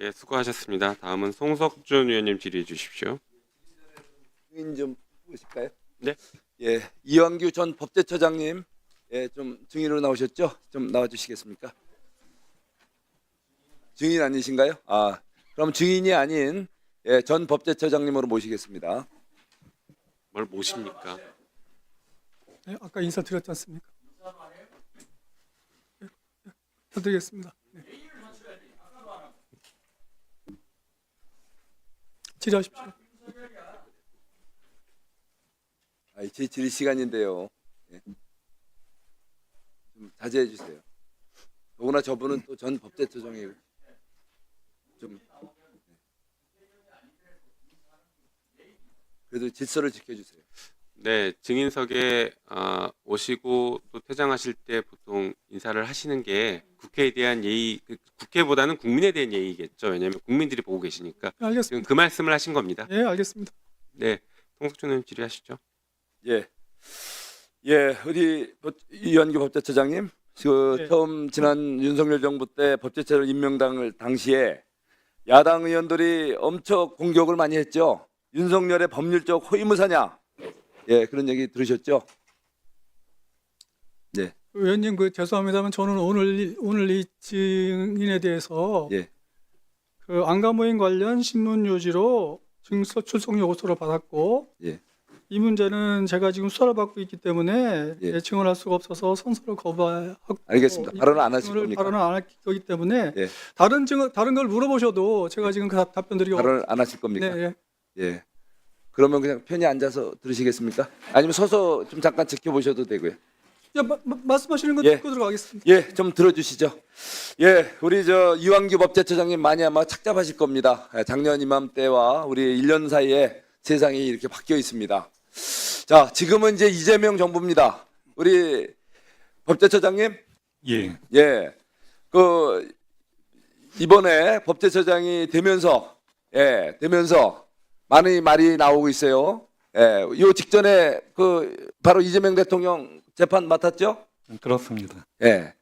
예, 수고하셨습니다. 다음은 송석준 의원님 질의해 주십시오. 증인 좀 보실까요? 네. 예, 이완규 전 법제처장님, 예, 좀 증인으로 나오셨죠? 좀 나와주시겠습니까? 증인 아니신가요? 아, 그럼 증인이 아닌 예, 전 법제처장님으로 모시겠습니다. 뭘 모십니까? 네, 아까 인사 드렸지 않습니까? 네, 네, 인사드리겠습니다. 네. 질의하십시오. 아, 제 질의 시간인데요. 예. 좀 자제해 주세요. 더구나 저분은 또 전 법제처장이고 좀 예. 그래도 질서를 지켜주세요. 네, 증인석에 아, 오시고 또 퇴장하실 때 보통 인사를 하시는 게 국회에 대한 예의, 그 국회보다는 국민에 대한 예의겠죠. 왜냐하면 국민들이 보고 계시니까 네, 지금 알겠습니다. 그 말씀을 하신 겁니다. 예, 알겠습니다. 네, 송석준 의원 질의하시죠. 예, 예, 우리 법- 이완규 법제처장님, 그 네. 처음 지난 윤석열 정부 때 법제처장 임명당을 당시에 야당 의원들이 엄청 공격을 많이 했죠. 윤석열의 법률적 호위무사냐? 예, 그런 얘기 들으셨죠? 네, 의원님 그 죄송합니다만 저는 오늘 이- 오늘 이 증인에 대해서 예, 그 안가모임 관련 신문 요지로 증서 출석 요구서를 받았고 예. 이 문제는 제가 지금 수사를 받고 있기 때문에 예. 예칭을 할 수가 없어서 선서를 거부하고 알겠습니다. 이 발언 안 하실 겁니까? 발언을 안 할 거기 때문에 예. 다른 증 다른 걸 물어보셔도 제가 지금 그 답- 답변 드리고 발언 안 하실 겁니까? 네, 예. 예. 그러면 그냥 편히 앉아서 들으시겠습니까? 아니면 서서 좀 잠깐 지켜보셔도 되고요. 야, 마, 마- 말씀하시는 거 예. 듣고 들어가겠습니다. 예, 좀 들어주시죠. 예, 우리 저 이완규 법제처장님 많이 아마 착잡하실 겁니다. 예, 작년 이맘때와 우리 1년 사이에 세상이 이렇게 바뀌어 있습니다. 자, 지금은 이제 이재명 정부입니다. 우리 법제처장님, 예, 예, 그 이번에 법제처장이 되면서, 예, 되면서 많은 말이 나오고 있어요. 예, 요 직전에 그 바로 이재명 대통령 재판 맡았죠? 그렇습니다. 예.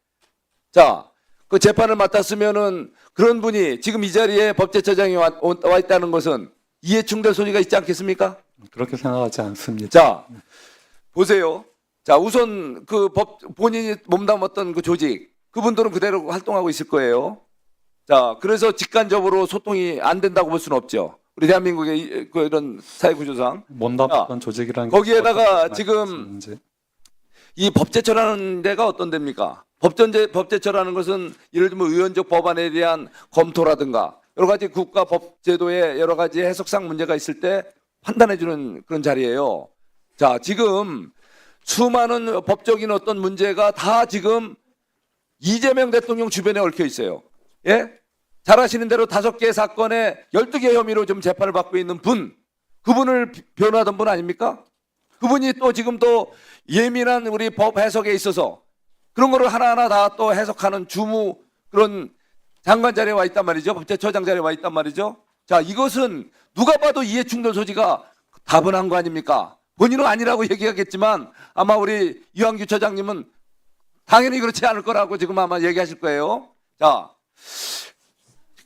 자, 그 재판을 맡았으면은 그런 분이 지금 이 자리에 법제처장이 와, 와 있다는 것은 이해충돌 소지가 있지 않겠습니까? 그렇게 생각하지 않습니다. 자, 보세요. 자, 우선 그 법 본인이 몸담았던 그 조직 그분들은 그대로 활동하고 있을 거예요. 자, 그래서 직간접으로 소통이 안 된다고 볼 수는 없죠. 우리 대한민국의 이- 그 이런 사회 구조상 못납던 조직이라는 거기에다가 지금. 이 법제처라는 데가 어떤 데입니까? 법전제 법제처라는 것은 예를 들면 의원적 법안에 대한 검토라든가 여러 가지 국가 법 제도의 여러 가지 해석상 문제가 있을 때 판단해 주는 그런 자리예요. 자, 지금 수많은 법적인 어떤 문제가 다 지금 이재명 대통령 주변에 얽혀 있어요. 예? 잘 아시는 대로 다섯 개 사건에 열두 개 혐의로 좀 재판을 받고 있는 분, 그분을 비- 변호하던 분 아닙니까? 그분이 또 지금 또 예민한 우리 법 해석에 있어서 그런 거를 하나하나 다 또 해석하는 주무 그런 장관 자리에 와 있단 말이죠. 법제처장 자리에 와 있단 말이죠. 자, 이것은 누가 봐도 이해충돌 소지가 다분한 거 아닙니까? 본인은 아니라고 얘기하겠지만 아마 우리 이왕규 처장님은 당연히 그렇지 않을 거라고 지금 아마 얘기하실 거예요. 자,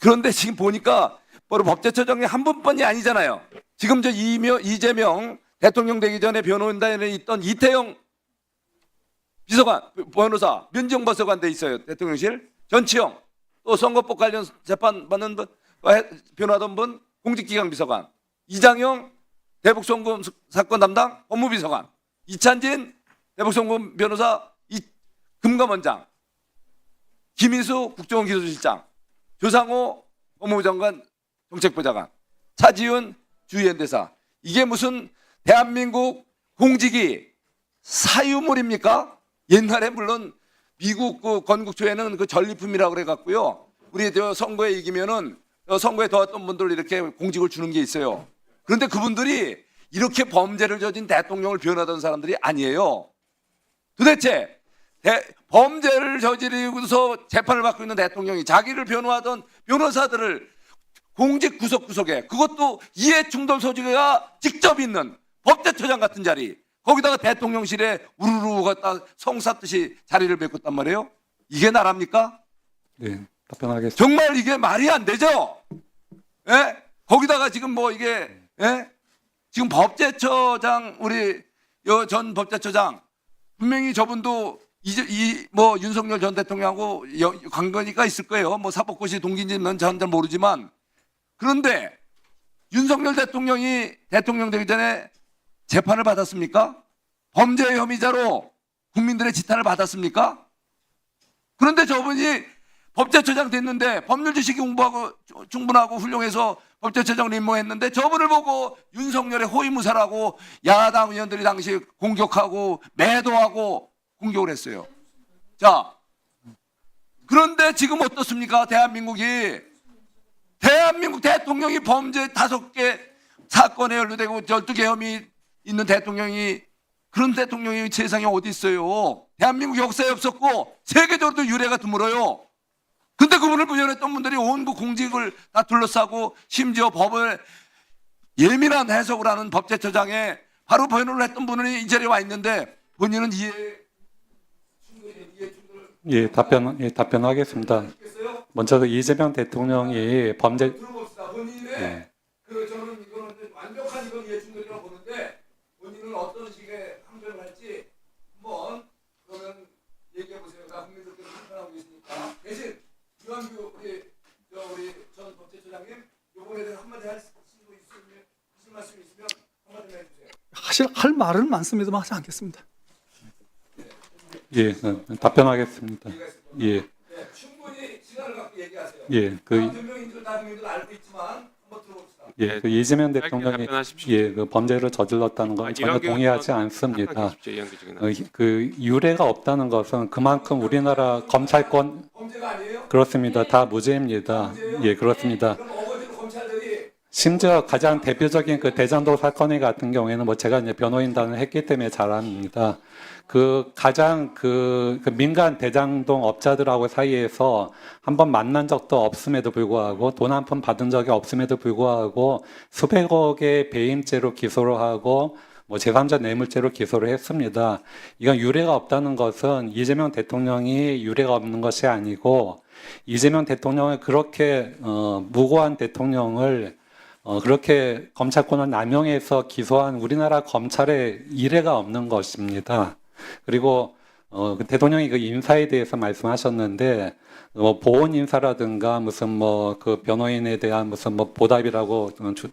그런데 지금 보니까 바로 법제처장이 한 분뿐이 아니잖아요. 지금 저 이명, 이재명 대통령 되기 전에 변호인단에 있던 이태영 비서관, 변호사, 민정 비서관 돼 있어요. 대통령실. 전치영, 또 선거법 관련 재판 받는 분, 변호하던 분, 공직기강 비서관. 이장영, 대북송금 사건 담당 법무비서관. 이찬진, 대북송금 변호사, 이, 금감원장. 김인수 국정원기술실장. 조상호 법무부 장관 정책부 장관. 차지훈 주의연대사. 이게 무슨 대한민국 공직이 사유물입니까? 옛날에 물론 미국 그 건국 초에는 그 전리품이라고 그래 갖고요. 우리 저 선거에 이기면은 어, 선거에 도왔던 분들 이렇게 공직을 주는 게 있어요. 그런데 그분들이 이렇게 범죄를 저진 대통령을 변하던 사람들이 아니에요. 도대체 대- 범죄를 저지르고서 재판을 받고 있는 대통령이 자기를 변호하던 변호사들을 공직 구석구석에 그것도 이해충돌 소지가 직접 있는 법제처장 같은 자리 거기다가 대통령실에 우르르 갔다 성사듯이 자리를 메꿨단 말이에요. 이게 나랍니까? 네, 답변하겠습니다. 정말 이게 말이 안 되죠? 예? 거기다가 지금 뭐 이게, 예? 지금 법제처장, 우리 여전 법제처장, 분명히 저분도 이제 이 뭐 윤석열 전 대통령하고 여- 관계가 있을 거예요. 뭐 사법고시 동기인지는 저는 잘 모르지만 그런데 윤석열 대통령이 대통령 되기 전에 재판을 받았습니까? 범죄 혐의자로 국민들의 지탄을 받았습니까? 그런데 저분이 법제처장 됐는데 법률 지식이 공부하고 충분하고 훌륭해서 법제처장을 임명했는데 저분을 보고 윤석열의 호위무사라고 야당 의원들이 당시 공격하고 매도하고 공격을 했어요. 자, 그런데 지금 어떻습니까? 대한민국이 대한민국 대통령이 범죄 다섯 개 사건에 연루되고 12개 혐의 있는 대통령이 그런 대통령이 세상에 어디 있어요? 대한민국 역사에 없었고 세계적으로도 유례가 드물어요. 근데 그분을 부연했던 분들이 온그 공직을 다 둘러싸고 심지어 법을 예민한 해석을 하는 법제처장에 바로 변호를 했던 분이 이 자리에 와 있는데 본인은 이해 예, 답변 예, 답변하겠습니다. 먼저 그 이재명 대통령이 범죄 들어봅시다. 본인의 예, 그 저는 이거는 완벽한 이건 이해충돌이라고 보는데 본인은 어떤 식의 항변을 할지 한번 그러면 얘기해 보세요. 나 국민들께 판단하고 있으니까 대신 유한규 우리 저 우리 전 법제처장님 요번에 대해서 한마디 할수 있으면 하실 말씀 있으면 한마디 해주세요. 하실 할 말은 많습니다만 하지 않겠습니다. 예, 어, 답변하겠습니다. 예, 네, 충분히 시간을 갖고 얘기하세요. 예, 다그 변명인들 다 국민들 알고 있지만 한번 들어봅시다. 예, 그 이재명 대통령이. 예, 그 범죄를 저질렀다는 건 아, 전혀 동의하지 않습니다. 어, 그 유례가 없다는 것은 그만큼 우리나라 검찰권 범죄가 아니에요? 그렇습니다. 다 무죄입니다. 예, 그렇습니다. 검찰들이 심지어 가장 대표적인 그 대장동 사건의 같은 경우에는 뭐 제가 이제 변호인단을 했기 때문에 잘 압니다. 그 가장 그, 그 민간 대장동 업자들하고 사이에서 한 번 만난 적도 없음에도 불구하고 돈 한 푼 받은 적이 없음에도 불구하고 수백억의 배임죄로 기소를 하고 뭐 제3자 뇌물죄로 기소를 했습니다. 이건 유례가 없다는 것은 이재명 대통령이 유례가 없는 것이 아니고 이재명 대통령을 그렇게 어, 무고한 대통령을 어, 그렇게 검찰권을 남용해서 기소한 우리나라 검찰의 이례가 없는 것입니다. 그리고 어, 그 대통령이 그 인사에 대해서 말씀하셨는데 뭐 보훈 인사라든가 무슨 뭐 그 변호인에 대한 무슨 뭐 보답이라고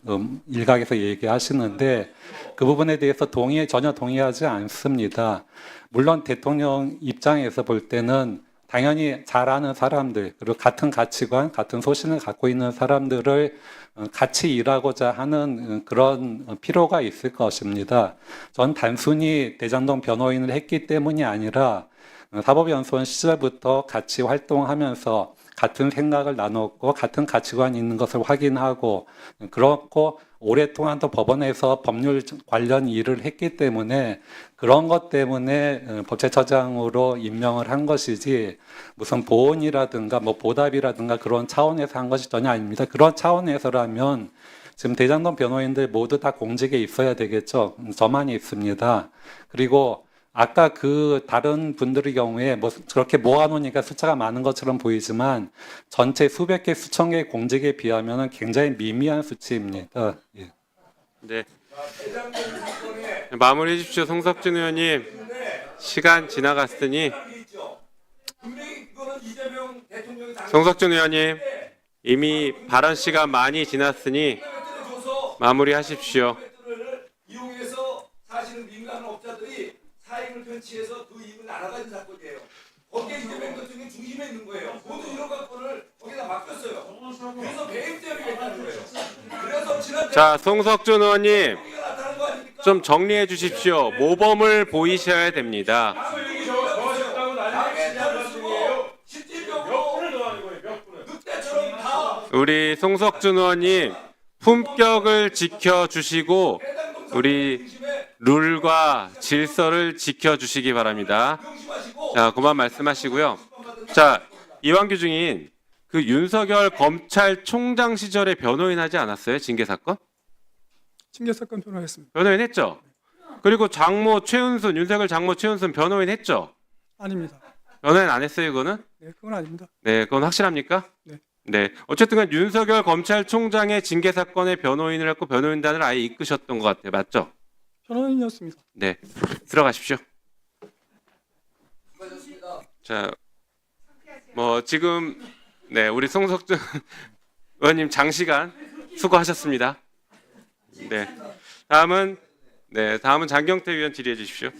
음, 일각에서 얘기하시는데 그 부분에 대해서 동의 전혀 동의하지 않습니다. 물론 대통령 입장에서 볼 때는 당연히 잘 아는 사람들 그리고 같은 가치관, 같은 소신을 갖고 있는 사람들을 어, 같이 일하고자 하는 어, 그런 어, 필요가 있을 것입니다. 전 단순히 대장동 변호인을 했기 때문이 아니라 어, 사법연수원 시절부터 같이 활동하면서 같은 생각을 나눴고 같은 가치관이 있는 것을 확인하고 어, 그렇고 오랫동안 또 법원에서 법률 관련 일을 했기 때문에 그런 것 때문에 어, 법제처장으로 임명을 한 것이지 무슨 보온이라든가 뭐 보답이라든가 그런 차원에서 한 것이 전혀 아닙니다. 그런 차원에서라면 지금 대장동 변호인들 모두 다 공직에 있어야 되겠죠. 음, 저만이 있습니다. 그리고 아까 그 다른 분들의 경우에 뭐 그렇게 모아놓으니까 숫자가 많은 것처럼 보이지만 전체 수백 개, 수천 개의 공직에 비하면 굉장히 미미한 수치입니다. 예. 네. 마무리해 주십시오, 송석준 의원님. 시간 지나갔으니 송석준 의원님 이미 발언 시간 많이 지났으니 마무리하십시오. 를 이용해서 사실은 민간 업자 들이 사익을 편취해서 그 날아가는 사건이에요. 거기에 이재명 대통령이 중심에 있는 거예요. 모든 이런 사건을 거기다 맡겼어요. 그래서 배임죄를 했다는 거예요. 그래서 지난 자, 송석준 의원님? 좀 정리해 주십시오. 모범을 보이셔야 됩니다. 다 우리 송석준 의원님 품격을 지켜 주시고 우리 룰과 질서를 지켜 주시기 바랍니다. 자, 그만 말씀하시고요. 자, 이완규 증인 그 윤석열 검찰총장 시절에 변호인 하지 않았어요? 징계 사건? 징계 사건 변호했습니다. 변호인 했죠. 그리고 장모 최은순 윤석열 장모 최은순 변호인 했죠. 아닙니다. 변호인 안 했어요, 그거는? 네, 그건 아닙니다. 네, 그건 확실합니까? 네. 네. 어쨌든 간 윤석열 검찰총장의 징계 사건의 변호인을 했고 변호인단을 아예 이끄셨던 것 같아요. 맞죠? 변호인이었습니다. 네. 들어가십시오. 자, 뭐 지금 네, 우리 송석준 의원님 장시간 수고하셨습니다. 네. 다음은 네, 다음은 장경태 의원 질의해 주십시오.